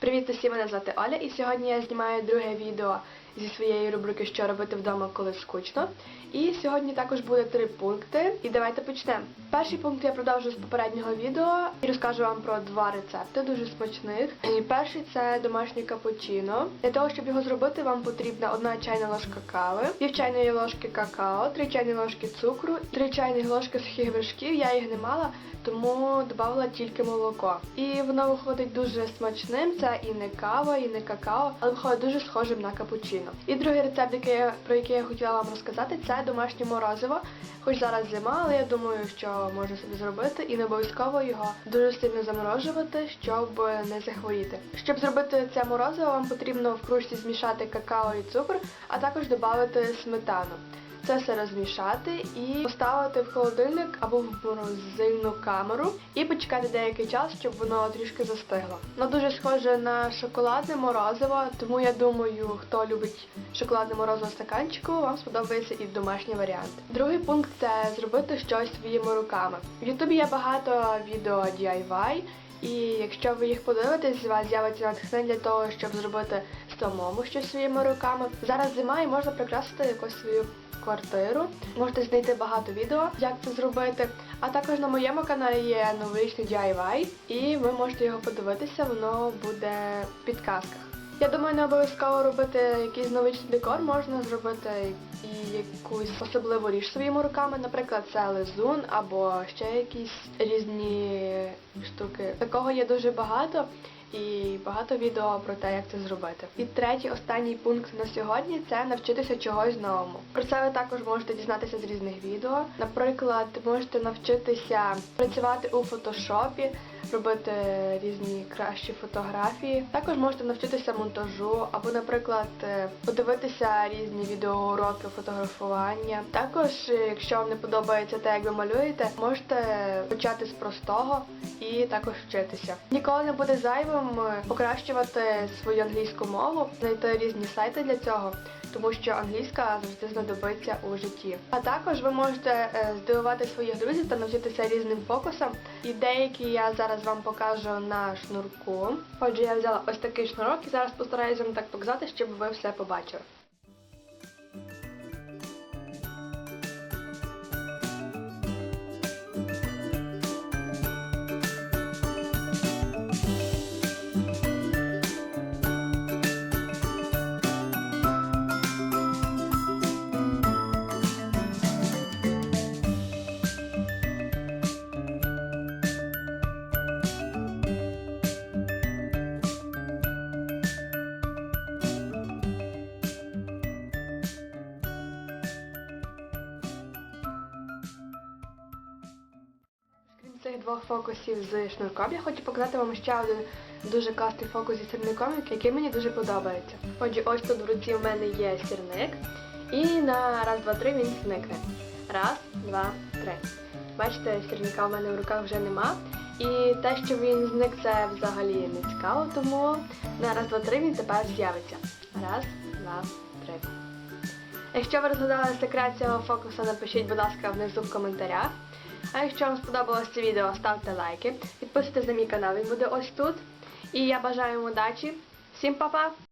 Привіт усім, мене звати Оля, і сьогодні я знімаю друге відео зі своєї рубрики Що робити вдома, коли скучно. І сьогодні також буде три пункти. І давайте почнемо. Перший пункт я продовжу з попереднього відео і розкажу вам про два рецепти дуже смачних. І перший це домашній капучино. Для того, щоб його зробити, вам потрібна одна чайна ложка кави, пів чайної ложки какао, три чайні ложки цукру, три чайні ложки сухих вершків. Я їх не мала, тому додавала тільки молоко. І воно виходить дуже смачним. Це і не кава, і не какао, але виходить дуже схожим на капучино. І другий рецепт, який про який я хотіла вам розказати, це домашнє морозиво. Хоч зараз зима, але я думаю, що можна собі зробити і не обов'язково його дуже сильно заморожувати, щоб не захворіти. Щоб зробити це морозиво, вам потрібно в кружці змішати какао і цукор, а також додати сметану. Це все розмішати і поставити в холодильник або в морозильну камеру і почекати деякий час, щоб воно трішки застигло. Воно дуже схоже на шоколадне морозиво, тому я думаю, хто любить шоколадне морозиво стаканчику, вам сподобається і домашній варіант. Другий пункт це зробити щось своїми руками. В Ютубі є багато відео DIY, і якщо ви їх подивитесь, у вас з'явиться натхнення для того, щоб зробити самому щось своїми руками. Зараз зима і можна прикрасити якусь свою квартиру. Можете знайти багато відео, як це зробити. А також на моєму каналі є новорічний DIY, і ви можете його подивитися, воно буде в підказках. Я думаю, не обов'язково робити якийсь новорічний декор, можна зробити і якусь особливу річ своїми руками, наприклад, це лизун або ще якісь різні штуки. Такого є дуже багато. І багато відео про те, як це зробити. І третій, останній пункт на сьогодні це навчитися чогось новому. Про це ви також можете дізнатися з різних відео. Наприклад, можете навчитися працювати у фотошопі, робити різні кращі фотографії. Також можете навчитися монтажу, або, наприклад, е, подивитися різні відеоуроки фотографування. Також, е, якщо вам не подобається те, як ви малюєте, можете почати з простого і також вчитися. Ніколи не буде зайвим е, покращувати свою англійську мову, знайти різні сайти для цього. Тому що англійська завжди знадобиться у житті. А також ви можете здивувати своїх друзів та навчитися різним фокусам. І деякі я зараз вам покажу на шнурку. Отже, я взяла ось такий шнурок і зараз постараюся вам так показати, щоб ви все побачили. Цих двох фокусів з шнурком, я хочу показати вам ще один дуже класний фокус зі сірником, який мені дуже подобається. Отже, ось тут в руці в мене є сірник, і на раз, два, три він зникне. Раз, два, три. Бачите, сірника в мене в руках вже нема. І те, що він зник, це взагалі не цікаво, тому на раз, два, три він тепер з'явиться. Раз, два, три. Якщо ви розгадали секрет цього фокусу, напишіть, будь ласка, внизу в коментарях. А якщо вам сподобалось це відео, ставте лайки, підписуйтесь на мій канал, він буде ось тут. І я бажаю вам удачі. Всім па-па!